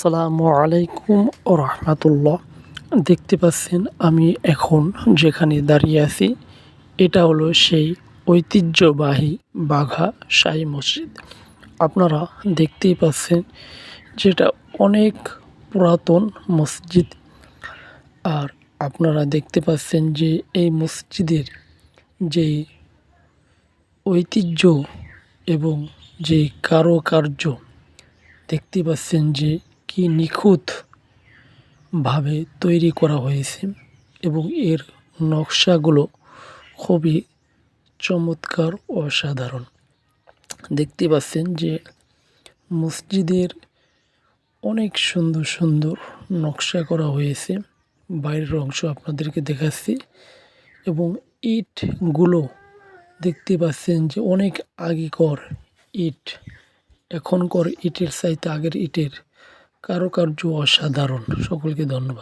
সালামু আলাইকুম ও রহমতুল্লাহ। দেখতে পাচ্ছেন আমি এখন যেখানে দাঁড়িয়ে আছি, এটা হলো সেই ঐতিহ্যবাহী বাঘা শাহী মসজিদ। আপনারা দেখতেই পাচ্ছেন যেটা অনেক পুরাতন মসজিদ। আর আপনারা দেখতে পাচ্ছেন যে এই মসজিদের যে ঐতিহ্য এবং যে কারুকার্য, দেখতে পাচ্ছেন যে কি নিখুঁতভাবে তৈরি করা হয়েছে এবং এর নকশাগুলো খুবই চমৎকার অসাধারণ দেখতে পাচ্ছেন যে মসজিদের অনেক সুন্দর সুন্দর নকশা করা হয়েছে। বাইরের অংশ আপনাদেরকে দেখাচ্ছি এবং ইটগুলো দেখতে পাচ্ছেন যে অনেক আগেকর ইট। এখনকার ইটের চাইতে আগের ইটের কারুকার্য অসাধারণ। সকলকে ধন্যবাদ।